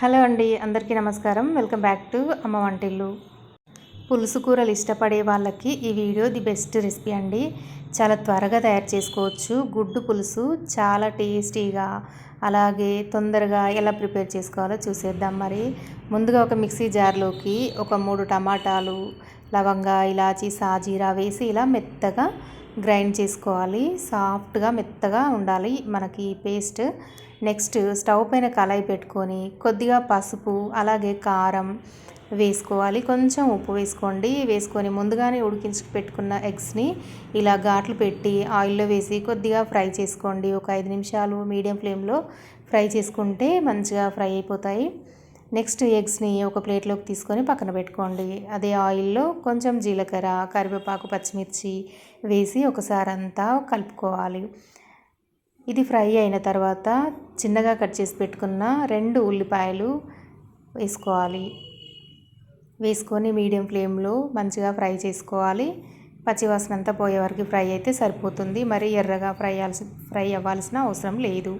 Hello అండి అందరికీ నమస్కారం. వెల్కమ్ బ్యాక్ టు అమ్మ వంటిల్లు. పులుసు కూరలు ఇష్టపడే వాళ్ళకి ఈ వీడియో ది బెస్ట్ రెసిపీ అండి. చాలా త్వరగా తయారు చేసుకోవచ్చు. గుడ్డు పులుసు చాలా టేస్టీగా అలాగే తొందరగా ఎలా ప్రిపేర్ చేసుకోవాలో చూసేద్దాం మరి. ముందుగా ఒక మిక్సీ జార్లోకి ఒక మూడు టమాటాలు లవంగా ఇలాచి సాజీరా వేసి ఇలా మెత్తగా గ్రైండ్ చేసుకోవాలి. సాఫ్ట్గా మెత్తగా ఉండాలి మనకి పేస్ట్. నెక్స్ట్ స్టవ్ పైన కళాయి పెట్టుకొని కొద్దిగా పసుపు అలాగే కారం వేసుకోవాలి. కొంచెం ఉప్పు వేసుకోండి. వేసుకొని ముందుగానే ఉడికించి పెట్టుకున్న ఎగ్స్ని ఇలా ఘాట్లు పెట్టి ఆయిల్లో వేసి కొద్దిగా ఫ్రై చేసుకోండి. ఒక ఐదు నిమిషాలు మీడియం ఫ్లేమ్లో ఫ్రై చేసుకుంటే మంచిగా ఫ్రై అయిపోతాయి. నెక్స్ట్ ఎగ్స్ని ఒక ప్లేట్లోకి తీసుకొని పక్కన పెట్టుకోండి. అదే ఆయిల్లో కొంచెం జీలకర్ర కరివేపాకు పచ్చిమిర్చి వేసి ఒకసారి అంతా కలుపుకోవాలి. ఇది ఫ్రై అయిన తర్వాత చిన్నగా కట్ చేసి పెట్టుకున్న రెండు ఉల్లిపాయలు వేసుకోవాలి. వేసుకొని మీడియం ఫ్లేమ్లో మంచిగా ఫ్రై చేసుకోవాలి. పచ్చివాసన అంతా పోయే వరకు ఫ్రై అయితే సరిపోతుంది. మరి ఎర్రగా ఫ్రై ఫ్రై అవ్వాల్సిన అవసరం లేదు.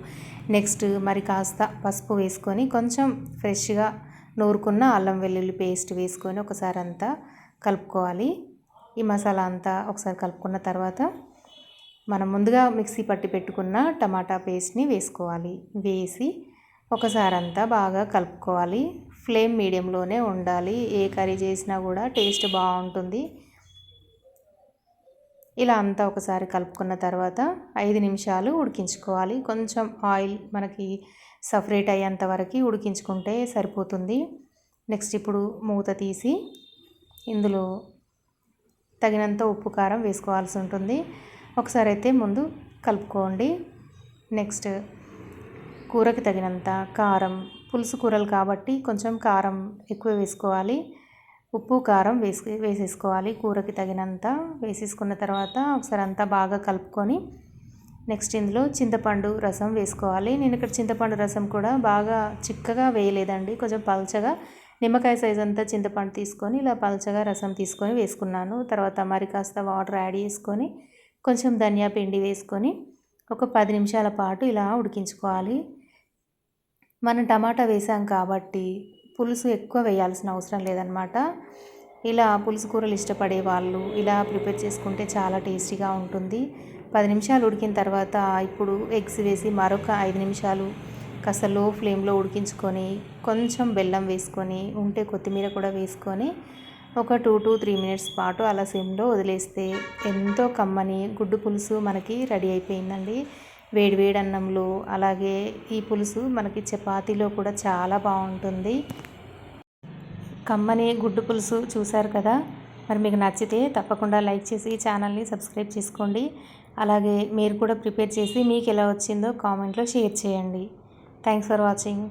నెక్స్ట్ మరి కాస్త పసుపు వేసుకొని కొంచెం ఫ్రెష్గా నూరుకున్న అల్లం వెల్లుల్లి పేస్ట్ వేసుకొని ఒకసారి అంతా కలుపుకోవాలి. ఈ మసాలా అంతా ఒకసారి కలుపుకున్న తర్వాత మనం ముందుగా మిక్సీ పట్టి పెట్టుకున్న టమాటా పేస్ట్ని వేసుకోవాలి. వేసి ఒకసారి అంతా బాగా కలుపుకోవాలి. ఫ్లేమ్ మీడియంలోనే ఉండాలి. ఏ కర్రీ చేసినా కూడా టేస్ట్ బాగుంటుంది. ఇలా అంతా ఒకసారి కలుపుకున్న తర్వాత ఐదు నిమిషాలు ఉడికించుకోవాలి. కొంచెం ఆయిల్ మనకి సపరేట్ అయ్యేంత వరకు ఉడికించుకుంటే సరిపోతుంది. నెక్స్ట్ ఇప్పుడు మూత తీసి ఇందులో తగినంత ఉప్పు కారం వేసుకోవాల్సి ఉంటుంది. ఒకసారి అయితే ముందు కలుపుకోండి. నెక్స్ట్ కూరకి తగినంత కారం. పులుసు కూరలు కాబట్టి కొంచెం కారం ఎక్కువ వేసుకోవాలి. ఉప్పు కారం వేసి వేసేసుకోవాలి. కూరకి తగినంత వేసేసుకున్న తర్వాత ఒకసారి అంతా బాగా కలుపుకొని నెక్స్ట్ ఇందులో చింతపండు రసం వేసుకోవాలి. నేను ఇక్కడ చింతపండు రసం కూడా బాగా చిక్కగా వేయలేదండి. కొంచెం పల్చగా నిమ్మకాయ సైజ్ అంతా చింతపండు తీసుకొని ఇలా పల్చగా రసం తీసుకొని వేసుకున్నాను. తర్వాత మరి కాస్త వాటర్ యాడ్ చేసుకొని కొంచెం ధనియా పిండి వేసుకొని ఒక పది నిమిషాల పాటు ఇలా ఉడికించుకోవాలి. మనం టమాటా వేసాం కాబట్టి పులుసు ఎక్కువ వేయాల్సిన అవసరం లేదనమాట ఇలా పులుసు కూరలు ఇష్టపడే వాళ్ళు ఇలా ప్రిపేర్ చేసుకుంటే చాలా టేస్టీగా ఉంటుంది. పది నిమిషాలు ఉడికిన తర్వాత ఇప్పుడు ఎగ్స్ వేసి మరొక ఐదు నిమిషాలు కాస్త లో ఫ్లేమ్లో ఉడికించుకొని కొంచెం బెల్లం వేసుకొని ఉంటే కొత్తిమీర కూడా వేసుకొని ఒక టూ టు త్రీ మినిట్స్ పాటు అలా సిమ్లో వదిలేస్తే ఎంతో కమ్మని గుడ్డు పులుసు మనకి రెడీ అయిపోయిందండి. వేడివేడి అన్నంలో అలాగే ఈ పులుసు మనకి చపాతీలో కూడా చాలా బాగుంటుంది. కమ్మని గుడ్డు పులుసు చూశారు కదా? మరి మీకు నచ్చితే తప్పకుండా లైక్ చేసి ఛానల్ని సబ్స్క్రైబ్ చేసుకోండి. అలాగే మీరు కూడా ప్రిపేర్ చేసి మీకు ఎలా వచ్చిందో కామెంట్లో షేర్ చేయండి. Thanks for watching.